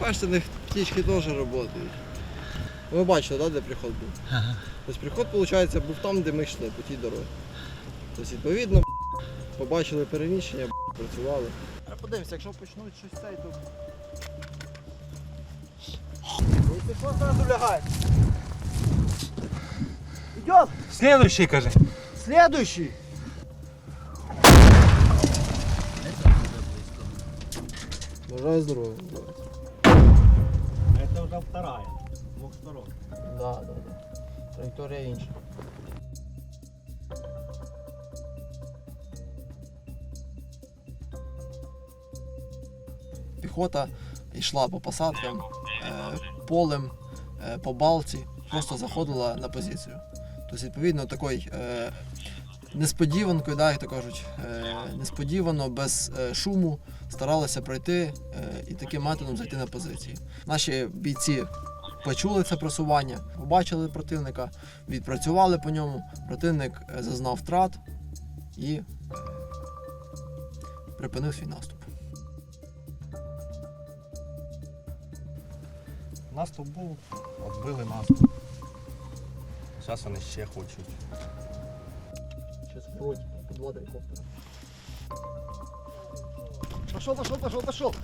Бачите, них птічки теж працюють. Ви бачили, да, де приход був? Ага. Тобто приход, виходить, був там, де ми йшли, по тій дорозі. Тобто, відповідно, побачили переміщення, працювали. Е, а подивимося, якщо почнуть щось цей, то... Ти що зразу лягаєш? Идет! Слідуючий каже. Следующий! Бажаю здоров'я. Это уже вторая. с Двух сторон. Да, да, да. Траєкторія інша. Піхота йшла по посадкам, е, полем, е, по балці, просто заходила на позицію. Тобто, відповідно, такою е, несподіванкою, да, як то кажуть, е, несподівано, без е, шуму старалися пройти е, і таким методом зайти на позиції. Наші бійці почули це просування, побачили противника, відпрацювали по ньому. Противник зазнав втрат і припинив свій наступ. Наступ був, відбили наступ. Зараз вони ще хочуть. Сейчас вроде по два геликоптера. Пошел, пошел, пошел, пошел.